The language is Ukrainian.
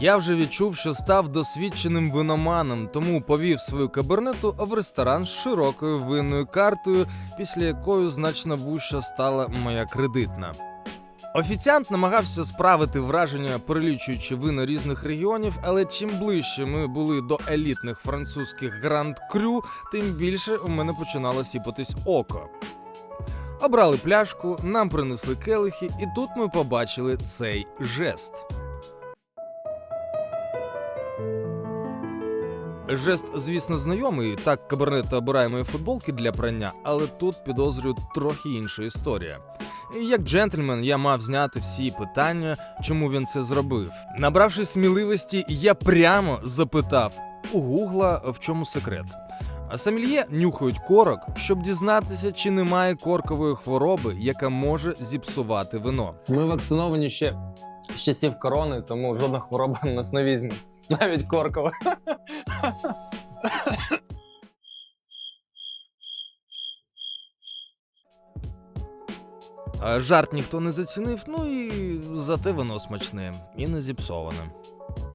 Я вже відчув, що став досвідченим виноманом, тому повів свою кабернету в ресторан з широкою винною картою, після якої значно вужча стала моя кредитна. Офіціант намагався справити враження, перелічуючи вина різних регіонів, але чим ближче ми були до елітних французьких гранд крю, тим більше у мене починало сіпатись око. Обрали пляшку, нам принесли келихи, і тут ми побачили цей жест. Жест, звісно, знайомий. Так кабернета обирає мої футболки для прання, але тут підозрюю трохи інша історія. Як джентльмен, я мав зняти всі питання, чому він це зробив. Набравши сміливості, я прямо запитав у гугла, в чому секрет. А Сомельє нюхають корок, щоб дізнатися, чи немає коркової хвороби, яка може зіпсувати вино. Ми вакциновані ще з часів корони, тому жодна хвороба нас не візьме. Навіть коркова. Жарт ніхто не зацінив, ну і зате вино смачне і не зіпсоване.